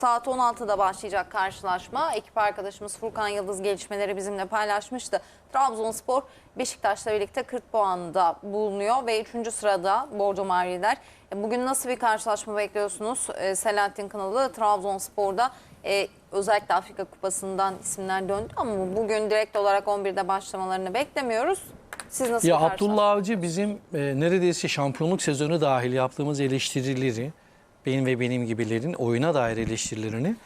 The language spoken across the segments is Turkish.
Saat 16'da başlayacak karşılaşma. Ekip arkadaşımız Furkan Yıldız gelişmeleri bizimle paylaşmıştı. Trabzonspor Beşiktaş'la birlikte 40 puanda bulunuyor ve 3. sırada Bordo Mavililer. E, Bugün nasıl bir karşılaşma bekliyorsunuz? E, Selahattin Kanalı Trabzonspor'da e, özellikle Afrika Kupası'ndan isimler döndü ama bugün direkt olarak 11'de başlamalarını beklemiyoruz. Siz nasıl Ya? Abdullah Avcı bizim e, neredeyse şampiyonluk sezonu dahil yaptığımız eleştirileri, benim ve benim gibilerin oyuna dair eleştirilerini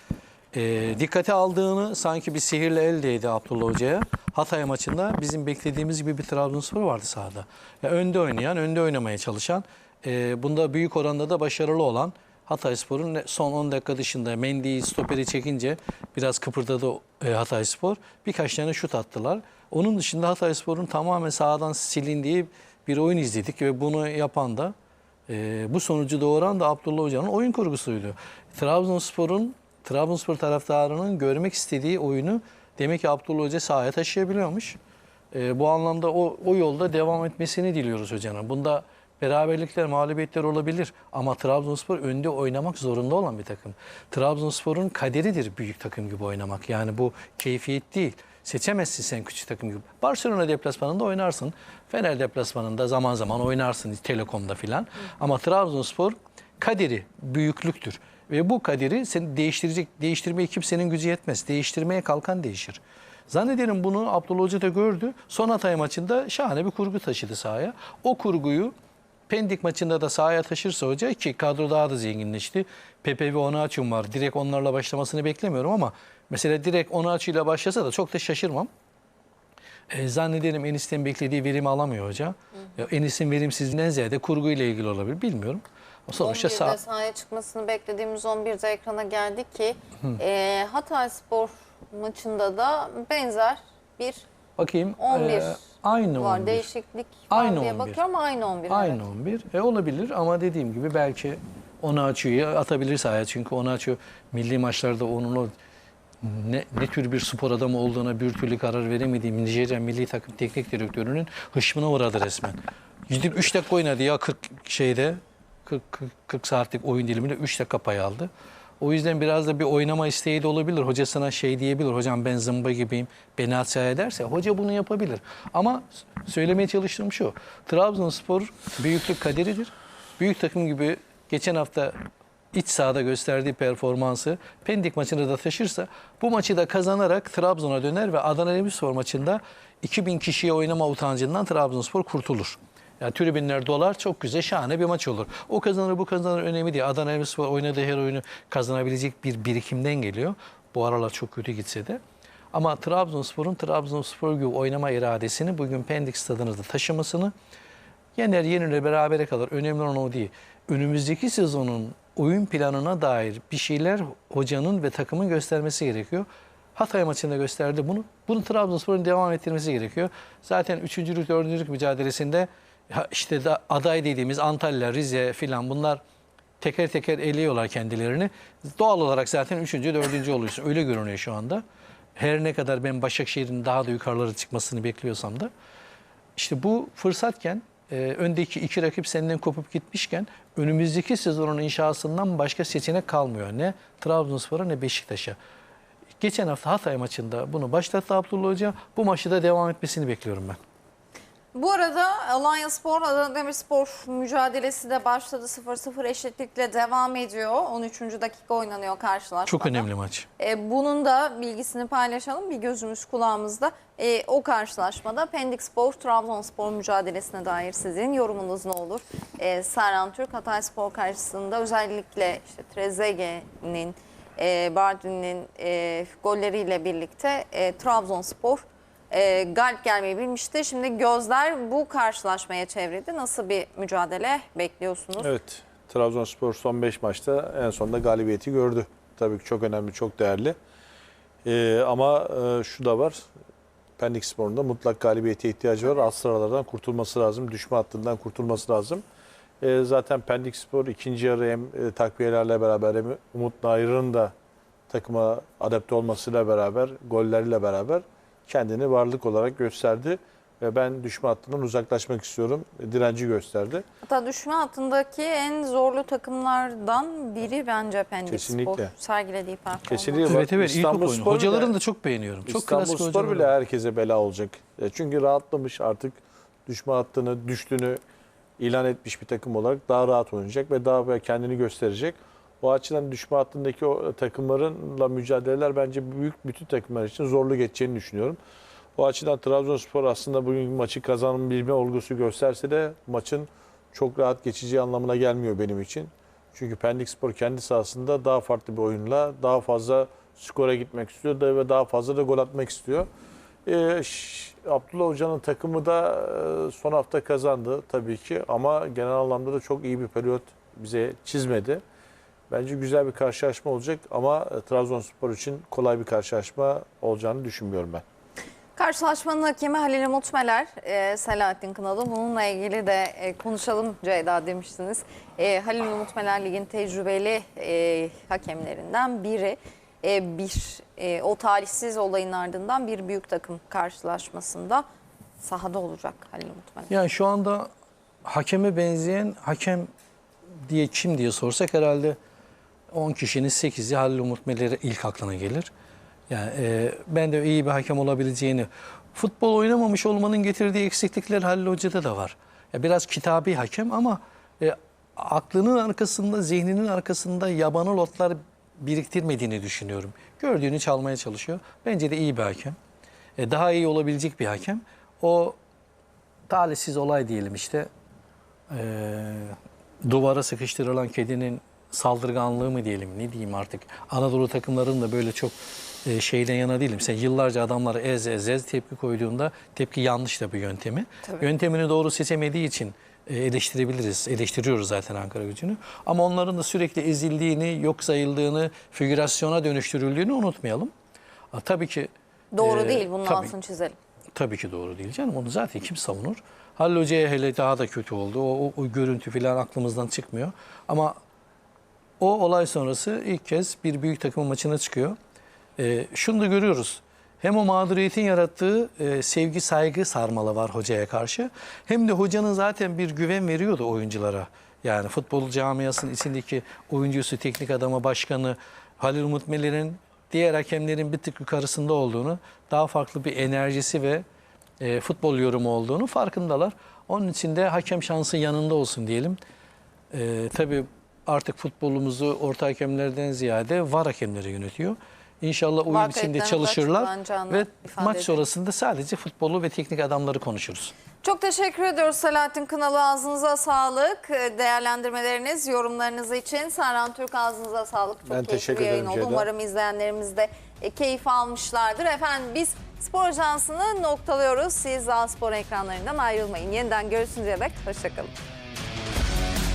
e, dikkate aldığını sanki bir sihirle el değdi Abdullah Hoca'ya. Hatay maçında bizim beklediğimiz gibi bir Trabzonspor vardı sahada. Ya önde oynayan, önde oynamaya çalışan, e, bunda büyük oranda da başarılı olan Hatayspor'un son 10 dakika dışında Mendy'yi stoperi çekince biraz kıpırdadı e, Hatayspor. Birkaç tane şut attılar. Onun dışında Hatayspor'un tamamen sahadan silindiği bir oyun izledik ve bunu yapan da e, bu sonucu doğuran da Abdullah Hoca'nın oyun kurgusuydu. Trabzonspor'un Trabzonspor taraftarının görmek istediği oyunu demek ki Abdullah Hoca sahaya taşıyabiliyormuş. E, bu anlamda o, o yolda devam etmesini diliyoruz hocanın. Bunda beraberlikler, mağlubiyetler olabilir ama Trabzonspor önde oynamak zorunda olan bir takım. Trabzonspor'un kaderidir büyük takım gibi oynamak. Yani bu keyfiyet değil. Seçemezsin sen küçük takım gibi. Barcelona deplasmanında oynarsın. Fener deplasmanında zaman zaman oynarsın Telekom'da filan. Ama Trabzonspor kaderi büyüklüktür. Ve bu kaderi seni değiştirecek, değiştirmeye kimsenin gücü yetmez. Değiştirmeye kalkan değişir. Zannederim bunu Abdullah Hoca da gördü. Son Hatay maçında şahane bir kurgu taşıdı sahaya. O kurguyu Pendik maçında da sahaya taşırsa hoca ki kadro daha da zenginleşti. Pepe ve Onaçu'm var. Direkt onlarla başlamasını beklemiyorum ama mesela direkt Onaçu ile başlasa da çok da şaşırmam. E, zannederim Enis'ten beklediği verimi alamıyor hoca. Enis'in verimsizliğinden ziyade kurguyla ilgili olabilir bilmiyorum. Sonuçta 11'de sağ... sahaya çıkmasını beklediğimiz 11'de ekrana geldik ki e, Hatay Spor maçında da benzer bir Bakayım. 11 e, aynı var. 11. Değişiklik var Aynı diye 11. bakıyorum aynı 11. Aynı evet. 11. E olabilir ama dediğim gibi belki Onaçu'yu atabilir sahaya. Çünkü Onaçu milli maçlarda onun o ne, ne tür bir spor adamı olduğuna bir türlü karar veremediğim Nijerya milli takım teknik direktörünün hışmına uğradı resmen. Gidip 3 dakika oynadı ya 40 şeyde 40, 40, 40 saatlik oyun diliminde 3 dakika pay aldı. O yüzden biraz da bir oynama isteği de olabilir. Hocasına şey diyebilir. Hocam ben zımba gibiyim. Beni atsaya ederse hoca bunu yapabilir. Ama söylemeye çalıştığım şu. Trabzonspor büyüklük kaderidir. Büyük takım gibi geçen hafta iç sahada gösterdiği performansı Pendik maçını da taşırsa bu maçı da kazanarak Trabzon'a döner ve Adana Demirspor maçında 2000 kişiye oynama utancından Trabzonspor kurtulur. Yani tribünler dolar çok güzel şahane bir maç olur. O kazanır bu kazanır önemli değil. Adana Demirspor oynadığı her oyunu kazanabilecek bir birikimden geliyor. Bu aralar çok kötü gitse de. Ama Trabzonspor'un Trabzonspor gibi oynama iradesini bugün Pendik stadına da taşımasını yener yenilir berabere kalır. Önemli olan o değil. Önümüzdeki sezonun oyun planına dair bir şeyler hocanın ve takımın göstermesi gerekiyor. Hatay maçında gösterdi bunu. Bunu Trabzonspor'un devam ettirmesi gerekiyor. Zaten 3. 4. mücadelesinde işte da aday dediğimiz Antalya, Rize filan bunlar teker teker eliyorlar kendilerini. Doğal olarak zaten 3. 4. oluyorsun. Öyle görünüyor şu anda. Her ne kadar ben Başakşehir'in daha da yukarılara çıkmasını bekliyorsam da işte bu fırsatken e, öndeki iki rakip senden kopup gitmişken önümüzdeki sezonun inşasından başka seçenek kalmıyor. Ne Trabzonspor'a ne Beşiktaş'a. Geçen hafta Hatay maçında bunu başlattı Abdullah Hoca. Bu maçı da devam etmesini bekliyorum ben. Bu arada Alanya Spor, Adana Demirspor mücadelesi de başladı. 0-0 eşitlikle devam ediyor. 13. dakika oynanıyor karşılaşmada. Çok önemli maç. E, bunun da bilgisini paylaşalım. Bir gözümüz kulağımızda. E, o karşılaşmada Pendik Spor, Trabzonspor mücadelesine dair sizin yorumunuz ne olur? E, Serhan Türk, Hatay Spor karşısında özellikle işte Trezeguet'in, e, Bardin'in e, golleriyle birlikte e, Trabzonspor e, galip gelmeyi bilmişti. Şimdi gözler bu karşılaşmaya çevrildi. Nasıl bir mücadele bekliyorsunuz? Evet. Trabzonspor son 5 maçta en sonunda galibiyeti gördü. Tabii ki çok önemli, çok değerli. Ee, ama e, şu da var. Pendik Spor'un da mutlak galibiyete ihtiyacı var. Alt sıralardan kurtulması lazım. Düşme hattından kurtulması lazım. Ee, zaten Pendik Spor ikinci yarı hem e, takviyelerle beraber hem Umut Nair'ın da takıma adapte olmasıyla beraber, golleriyle beraber kendini varlık olarak gösterdi. ve ben düşme hattından uzaklaşmak istiyorum. Direnci gösterdi. Hatta düşme hattındaki en zorlu takımlardan biri bence Pendik Kesinlikle. Spor sergilediği performans. Kesinlikle. Evet evet iyi top İstanbul oynuyor. Spor Hocalarını bile- da çok beğeniyorum. Çok İstanbul klasik Spor bile var. herkese bela olacak. E, Çünkü rahatlamış artık düşme hattını, düştüğünü ilan etmiş bir takım olarak daha rahat oynayacak ve daha böyle kendini gösterecek. O açıdan düşme hattındaki o takımlarla mücadeleler bence büyük bütün takımlar için zorlu geçeceğini düşünüyorum. O açıdan Trabzonspor aslında bugün maçı kazanabilme olgusu gösterse de maçın çok rahat geçeceği anlamına gelmiyor benim için. Çünkü Pendik Spor kendi sahasında daha farklı bir oyunla daha fazla skora gitmek istiyor ve daha fazla da gol atmak istiyor. Ş- Abdullah Hoca'nın takımı da e, son hafta kazandı tabii ki ama genel anlamda da çok iyi bir periyot bize çizmedi. Bence güzel bir karşılaşma olacak ama e, Trabzonspor için kolay bir karşılaşma olacağını düşünmüyorum ben. Karşılaşmanın hakemi Halil Mutmeler, e, Selahattin Kınalı. Bununla ilgili de e, konuşalım Ceyda demiştiniz. E, Halil Mutmeler ligin tecrübeli e, hakemlerinden biri. E, bir e, o talihsiz olayın ardından bir büyük takım karşılaşmasında sahada olacak Halil Mutmeler. Yani şu anda hakeme benzeyen hakem diye kim diye sorsak herhalde 10 kişinin 8'i Halil Umut Meler'e ilk aklına gelir. Yani e, ben de iyi bir hakem olabileceğini futbol oynamamış olmanın getirdiği eksiklikler Halil Hoca'da da var. Ya biraz kitabi hakem ama e, aklının arkasında, zihninin arkasında yabanı lotlar biriktirmediğini düşünüyorum. Gördüğünü çalmaya çalışıyor. Bence de iyi bir hakem. E, daha iyi olabilecek bir hakem. O talihsiz olay diyelim işte. Ee, duvara sıkıştırılan kedinin saldırganlığı mı diyelim ne diyeyim artık. Anadolu takımlarının da böyle çok e, şeyden yana değilim. Sen yıllarca adamları ez ez ez tepki koyduğunda tepki yanlış da bir yöntemi. Tabii. Yöntemini doğru seçemediği için e, eleştirebiliriz. Eleştiriyoruz zaten Ankara gücünü. Ama onların da sürekli ezildiğini, yok sayıldığını, figürasyona dönüştürüldüğünü unutmayalım. Ha, tabii ki Doğru e, değil bunun tabii- altını çizelim. Tabii ki doğru değil canım. Onu zaten kim savunur? Halil Hoca'ya hele daha da kötü oldu. O, o, o görüntü falan aklımızdan çıkmıyor. Ama o olay sonrası ilk kez bir büyük takım maçına çıkıyor. Ee, şunu da görüyoruz. Hem o mağduriyetin yarattığı e, sevgi saygı sarmalı var hocaya karşı. Hem de hocanın zaten bir güven veriyordu oyunculara. Yani futbol camiasının içindeki oyuncusu, teknik adamı, başkanı Halil Umut Meler'in diğer hakemlerin bir tık yukarısında olduğunu, daha farklı bir enerjisi ve e, futbol yorumu olduğunu farkındalar. Onun için de hakem şansı yanında olsun diyelim. E, tabii artık futbolumuzu orta hakemlerden ziyade var hakemleri yönetiyor. İnşallah VAR içinde çalışırlar ve maç edelim. sonrasında sadece futbolu ve teknik adamları konuşuruz. Çok teşekkür ediyoruz Selahattin Kınalı. Ağzınıza sağlık. E, Değerlendirmeleriniz, yorumlarınız için. Serhan Türk ağzınıza sağlık. Çok Ben teşekkür bir yayın ederim oldu. Ceyda. Umarım izleyenlerimiz de e, keyif almışlardır. Efendim biz spor ajansını noktalıyoruz. Siz daha spor ekranlarından ayrılmayın. Yeniden görüşünceye dek hoşçakalın.